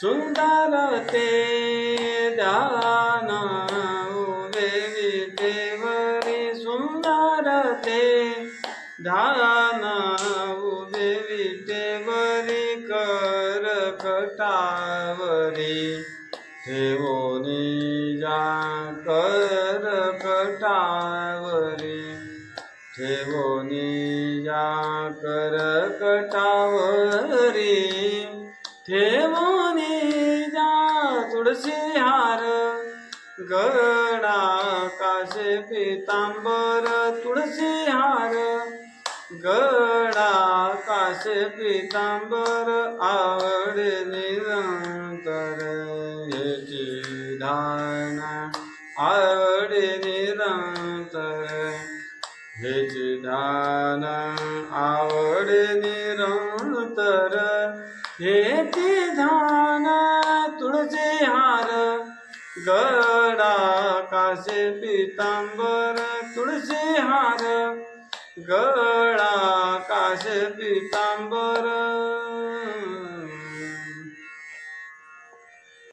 सुंदर ते ध्यान देवी देवरी सुंदर ते ध्यान उभे विटेवरी कर कटावरी ठेवोनी जा कर कटावरी ठेवोनी जा कर कटावरी ठेवोनी जा तुळशी हार. गडा काशे पितांबर तुळशी हार. गडा काशे पितांबर आवड निरंतर. हेची धारणा आवड निरंतर. हेची ध्यान आवड निरंतर हेची ध्यान तुळजे हार गडा काशे पितांबर तुळजे हार गळा काशे पितांबर